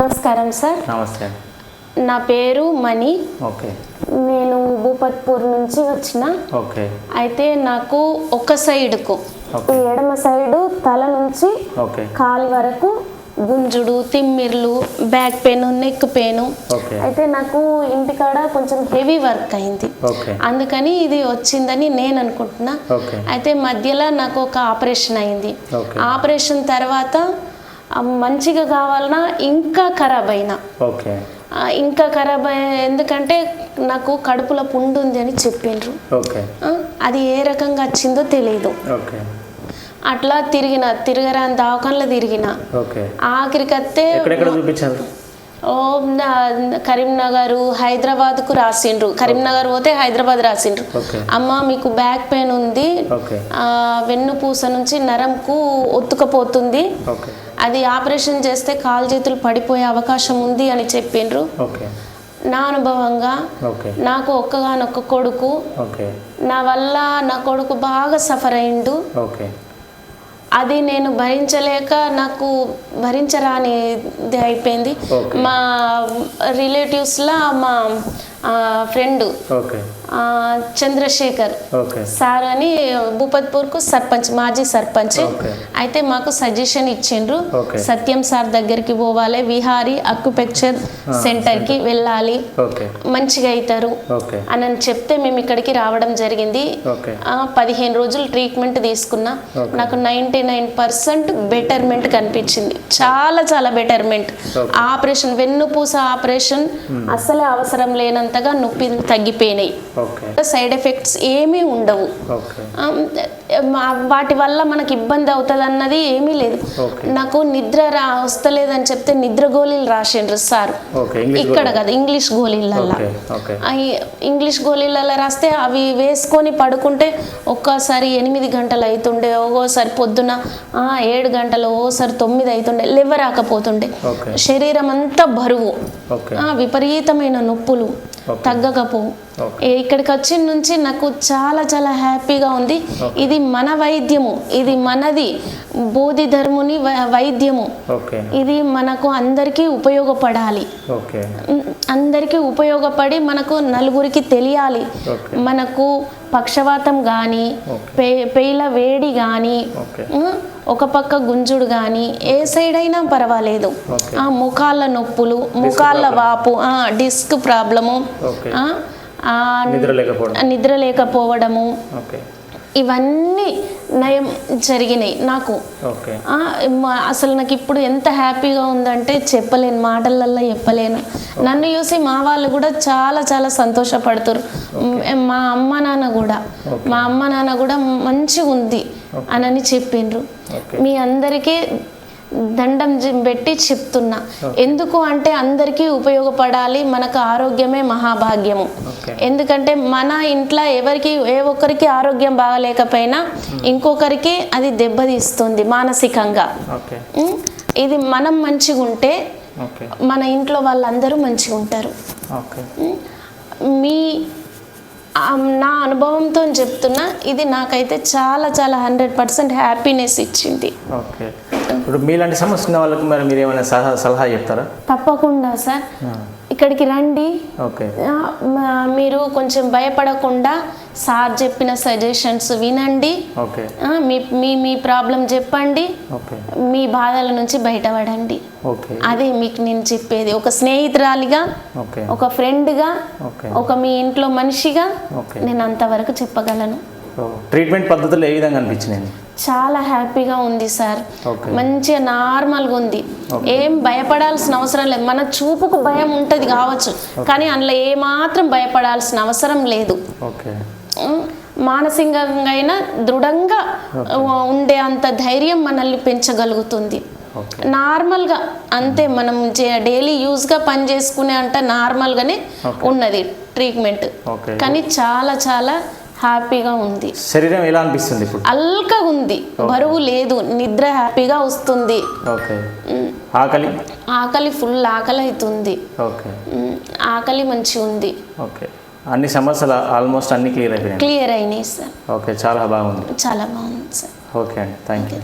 నమస్కారం సార్. నమస్తే. నా పేరు మణి. ఓకే. నేను భూపత్పూర్ నుంచి వచ్చిన. ఓకే. అయితే నాకు ఒక సైడ్కు ఎడమ సైడు తల నుంచి ఓకే. కాలు వరకు గుంజుడు తిమ్మిర్లు బ్యాక్ పెయిన్ నెక్ పెయిన్. అయితే నాకు ఇంటికాడ కొంచెం హెవీ వర్క్ అయింది. అందుకని ఇది వచ్చిందని నేను అనుకుంటున్నా. అయితే మధ్యలో నాకు ఒక ఆపరేషన్ అయింది. ఆపరేషన్ తర్వాత మంచిగా కావాలన్నా ఇంకా ఖరాబ్ అయినా. ఓకే. ఇంకా ఖరాబ్ ఎందుకంటే నాకు కడుపులో పుండు ఉంది అని చెప్పిండ్రు. అది ఏ రకంగా వచ్చిందో తెలియదు అట్లా తిరిగిన తిరగరాని దవాఖానలో తిరిగిన. ఆఖరికత్తే కరీంనగర్ హైదరాబాద్కు రాసిండ్రు. కరీంనగర్ పోతే హైదరాబాద్ రాసిండ్రు. అమ్మ మీకు బ్యాక్ పెయిన్ ఉంది. వెన్నుపూస నుంచి నరంకు ఒత్తుకపోతుంది. అది ఆపరేషన్ చేస్తే కాలు చేతులు పడిపోయే అవకాశం ఉంది అని చెప్పిండ్రు. నా అనుభవంగా నాకు ఒక్కగానొక్క కొడుకు. నా వల్ల నా కొడుకు బాగా సఫర్ అయిండు. అది నేను భరించలేక నాకు భరించరాని ఇది అయిపోయింది. మా రిలేటివ్స్లో మా ఫ్రెండ్. చంద్రశేఖర్. సార్ అని భూపత్పూర్కు సర్పంచ్ మాజీ సర్పంచ్. అయితే మాకు సజెషన్ ఇచ్చిండ్రు. సత్యం సార్ దగ్గరికి పోవాలి. విహారీ అక్యుపెక్చర్ సెంటర్కి వెళ్ళాలి. ఓకే. మంచిగా అవుతారు అని అని చెప్తే మేము ఇక్కడికి రావడం జరిగింది. పదిహేను రోజులు ట్రీట్మెంట్ తీసుకున్నా. నాకు నైంటీ నైన్ పర్సెంట్ బెటర్మెంట్ కనిపించింది. చాలా చాలా బెటర్మెంట్. ఆపరేషన్ వెన్నుపూస ఆపరేషన్ అసలే అవసరం లేనంతగా నొప్పి తగ్గిపోయినాయి. సైడ్ ఎఫెక్ట్స్ ఏమీ ఉండవు. వాటి వల్ల మనకి ఇబ్బంది అవుతుంది అన్నది ఏమీ లేదు. నాకు నిద్ర రా వస్తలేదని చెప్తే నిద్ర గోళీలు రాసిండ్రు సార్. ఇక్కడ కదా ఇంగ్లీష్ గోళీలల్లా ఇంగ్లీష్ గోళీలలో రాస్తే అవి వేసుకొని పడుకుంటే ఒక్కసారి ఎనిమిది గంటలు అవుతుండే ఒక్కోసారి పొద్దున ఆ, ఏడు గంటలు ఓసారి తొమ్మిది అవుతుండే లేవరాకపోతుండే. ఓకే. శరీరం అంతా బరువు. విపరీతమైన నొప్పులు. తగ్గకపోవు ఇక్కడికి వచ్చిన నుంచి నాకు చాలా చాలా హ్యాపీగా ఉంది. ఇది మన వైద్యము. ఇది మనది బోధి ధర్ముని వైద్యము. ఇది మనకు అందరికీ ఉపయోగపడాలి. అందరికీ ఉపయోగపడి మనకు నలుగురికి తెలియాలి. మనకు పక్షవాతం కానీ. పే పేల వేడి కానీ ఒక పక్క గుంజుడు కానీ ఏ సైడ్ అయినా పర్వాలేదు. ఆ, ముఖాల నొప్పులు ముఖాల వాపు ఆ, డిస్క్ ప్రాబ్లము నిద్ర లేకపోవడం. నిద్ర లేకపోవడము ఇవన్నీ నయం జరిగినాయి నాకు. అసలు నాకు ఇప్పుడు ఎంత హ్యాపీగా ఉందంటే చెప్పలేను మాటలల్లో చెప్పలేను. నన్ను చూసి మా వాళ్ళు కూడా చాలా చాలా సంతోషపడుతారు. మ్, అమ్మ నాన్న కూడా. మా అమ్మ నాన్న కూడా మంచిగా ఉంది అనని చెప్పిండ్రు మీ అందరికీ దండం పెట్టి చెప్తున్నా. ఎందుకు అంటే అందరికీ ఉపయోగపడాలి మనకు ఆరోగ్యమే మహాభాగ్యము. ఎందుకంటే మన ఇంట్లో ఎవరికి ఏ ఒక్కరికి ఆరోగ్యం బాగలేకపోయినా ఇంకొకరికి అది దెబ్బతీస్తుంది మానసికంగా? ఇది మనం మంచిగా ఉంటే మన ఇంట్లో వాళ్ళందరూ మంచిగా ఉంటారు? మీ నా అనుభవంతో చెప్తున్నా ఇది నాకైతే చాలా చాలా హండ్రెడ్ పర్సెంట్ హ్యాపీనెస్ ఇచ్చింది. ఓకే. ఇప్పుడు మీలాంటి సమస్య ఉన్న వాళ్ళకి మరి మీరు ఏమైనా సలహా సలహా చెప్తారా? తప్పకుండా సార్. ఇక్కడికి రండి. మీరు కొంచెం భయపడకుండా సార్ చెప్పిన సజెషన్స్ వినండి. మీ మీ మీ ప్రాబ్లం చెప్పండి. మీ బాధల నుంచి బయటపడండి. ఓకే. అదే మీకు నేను చెప్పేది. ఒక స్నేహితురాలిగా ఒక ఫ్రెండ్గా ఒక మీ ఇంట్లో మనిషిగా నేను అంతవరకు చెప్పగలను. ట్రీట్మెంట్ పద్ధతులు ఏ విధంగా అనిపించినాయి? చాలా హ్యాపీగా ఉంది సార్. మంచిగా నార్మల్గా ఉంది. ఏం భయపడాల్సిన అవసరం లేదు. మన చూపుకు భయం ఉంటుంది కావచ్చు. కానీ అందులో ఏమాత్రం భయపడాల్సిన అవసరం లేదు. మానసికంగా అయినా దృఢంగా ఉండే అంత ధైర్యం మనల్ని పెంచగలుగుతుంది. నార్మల్గా అంతే మనం డైలీ యూజ్గా పని చేసుకునే అంట నార్మల్గానే ఉన్నది ట్రీట్మెంట్. కానీ చాలా చాలా హ్యాపీగా ఉంది. శరీరం ఎలా అనిపిస్తుంది ఇప్పుడు? అల్కా ఉంది. బరువు లేదు. నిద్ర హ్యాపీగా వస్తుంది. ఓకే. ఆకలి? ఆకలి ఫుల్ ఆకలి అవుతుంది ఓకే ఆకలి మంచిగా ఉంది. ఓకే. అన్ని సమస్యలు ఆల్మోస్ట్ అన్ని క్లియర్ అయిపోయినాయి. క్లియర్ అయినాయి సార్. ఓకే. చాలా బాగుంది. చాలా బాగుంది సార్. ఓకే అండి. Thank you